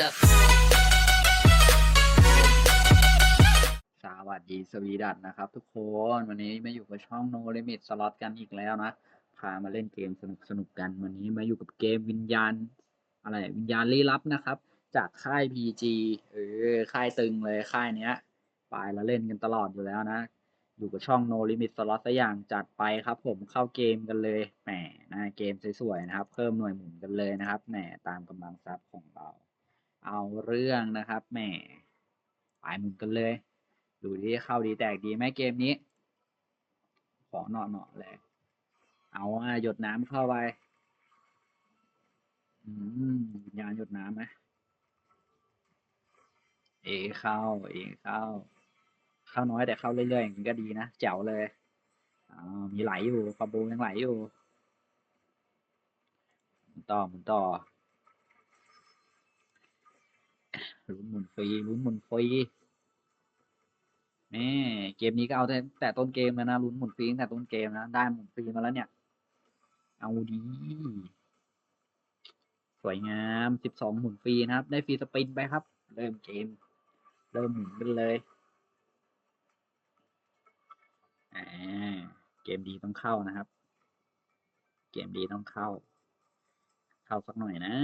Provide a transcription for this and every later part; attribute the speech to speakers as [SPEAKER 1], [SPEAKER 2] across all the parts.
[SPEAKER 1] up.
[SPEAKER 2] สวัสดีสวีดัตนะครับทุกคนวันนี้มาอยู่กับช่อง No Limit Slot กันอีกแล้วนะ พามาเล่นเกมสนุกสนุกๆกัน วันนี้มาอยู่กับเกมวิญญาณ อะไรวิญญาณลี้ลับนะครับ จากค่าย PG เออค่ายตึงเลยค่ายเนี้ยไปแล้วเล่นกันตลอดอยู่แล้วนะ อยู่กับช่อง No Limit Slot ซะอย่างจัดไปครับ ผมเข้าเกมกันเลยแหมนะเกมสวยๆนะครับ เพิ่มหน่วยหมุนกันเลยนะครับแหมตามกำลังทรัพย์ของ เอาเรื่องนะครับแหมไปหมุนกันเลย ดูที่เข้าดีแตกดีไหมเกมนี้ ขอเนาะเนาะเลยเอาอะหยดน้ำเข้าไปอืมยานหยดน้ำไหมเอเข้า เอเข้า เข้าน้อยแต่เข้าเรื่อยๆอย่างนี้ก็ดีนะแจ๋วเลยมีไหลอยู่คอมโบยังไหลอยู่ต่อหมุนต่อ ลุ้นหมุนฟรีลุ้นหมุนฟรีแม่เกมนี้ก็เอาแต่แต่ต้นเกมแล้วนะลุ้นหมุนฟรีตั้งแต่ต้นเกมนะได้หมุนฟรีมาแล้วเนี่ย เอาดีสวยงามสิบสองหมุนฟรีนะครับ ได้ฟรีสปินไปครับ เริ่มเกม เริ่มหมุนกันเลยอ่าเกมดีต้องเข้านะครับ เกมดีต้องเข้า เข้าสักหน่อยนะ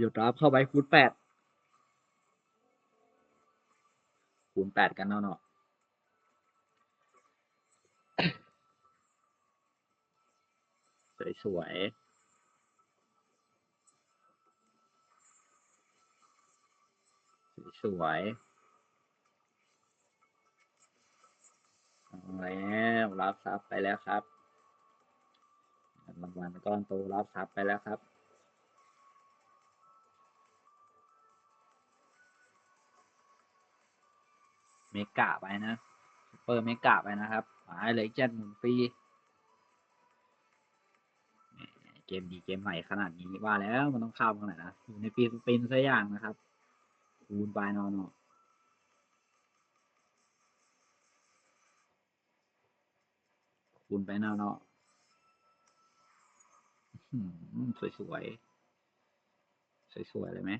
[SPEAKER 2] หยดรับเข้าไปคูณแปดคูณแปดกันเนาะเนาะสวยสวยสวยสวยๆอาแล้วรับทรัพย์ไปแล้วครับรางวัลก้อนโตรับทรัพย์ไปแล้วครับ เมกะไปนะซุปเปอร์เมกะไปนะครับหายเลยเจ็ดหมุนฟรีเกมดีเกมใหม่ขนาดนี้ว่าแล้วมันต้องเข้าขนาดนะอยู่ในปีสปินซะอย่างนะครับคูณไปนอนอคูณไปนอนอสวยสวยสวยสวยเลยไหม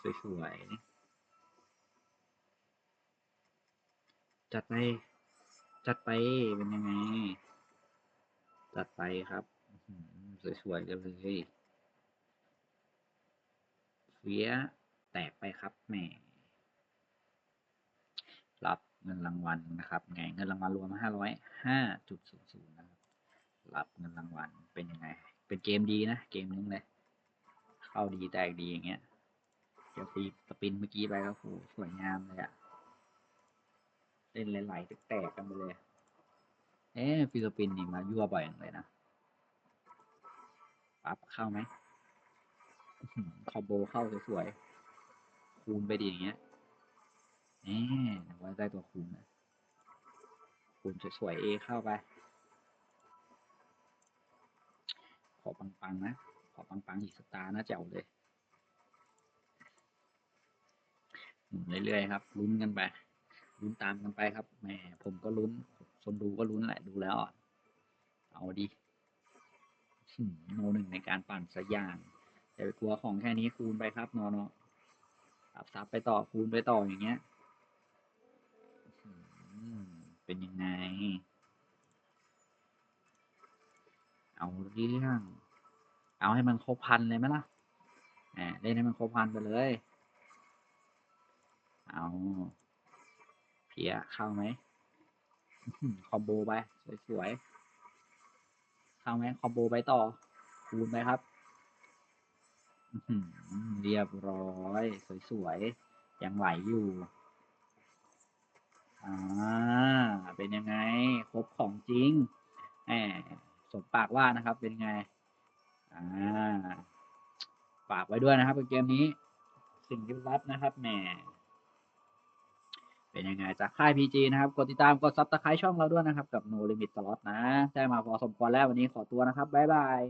[SPEAKER 2] สวยสวย จัดไป จัดไปเป็นยังไง จัดไปครับอื้อหือสวยๆกันเลยเฟียแตกไปครับแหมรับเงินรางวัลนะครับไงเงินรางวัลรวมห้าร้อยห้าจุดศูนย์ศูนย์นะครับ รับเงินรางวัลเป็นยังไง เป็นเกมดีนะ เกมนึงเลย เข้าดีแตกดีอย่างเงี้ย เดี๋ยวตีสปินเมื่อกี้ไปก็โหสวยงามเลยอะ เล่นไหลๆแตกๆกันไปเลย เอ๊ฟิลิปปินส์นี่มายั่วบ่อยจังเลยนะปั๊บเข้าไหมอื้อหือคอมโบเข้าสวยๆ คูณไปดีอย่างเงี้ยเอ๊ะนึกว่าได้ตัวคูณนะคูณสวยๆเอเข้าไป ขอปังๆนะ ขอปังๆอีกสตาร์นะแจ๋วเลยหมุนเรื่อยๆครับลุ้นกันไป ลุ้นตามกันไปครับแหมผมก็ลุ้นคนดูก็ลุ้นแหละดูแล้วอะเอาดิหืมโนหนึ่งในการปั่นสักอย่างอย่าไปกลัวของแค่นี้คูณไปครับนอนรับซับไปต่อคูณไปต่ออย่างเงี้ยเป็นยังไง เอาเรื่องเอาให้มันครบพันเลยไหมล่ะแหมเล่นให้มันครบพันไปเลย เอา เียเข้าไหมคอมโบไป สวยๆเข้าไหมคอมโบไปต่อ คูณไปครับอื้อหือเรียบร้อย สวยๆ ยังไหวอยู่ อ่า เป็นยังไง ครบของจริงแหมสมปากว่านะครับ เป็นไง อ่า ฝากไว้ด้วยนะครับเกมนี้ สิ่งที่ลับนะครับแหม เป็นยังไงจากค่ายพีจีนะครับกดติดตามกดซับสไครต์ช่องเราด้วยนะครับ กับโนริมิตตลอดนะ ได้มาพอสมควรแล้ววันนี้ขอตัวนะครับ บ๊ายบาย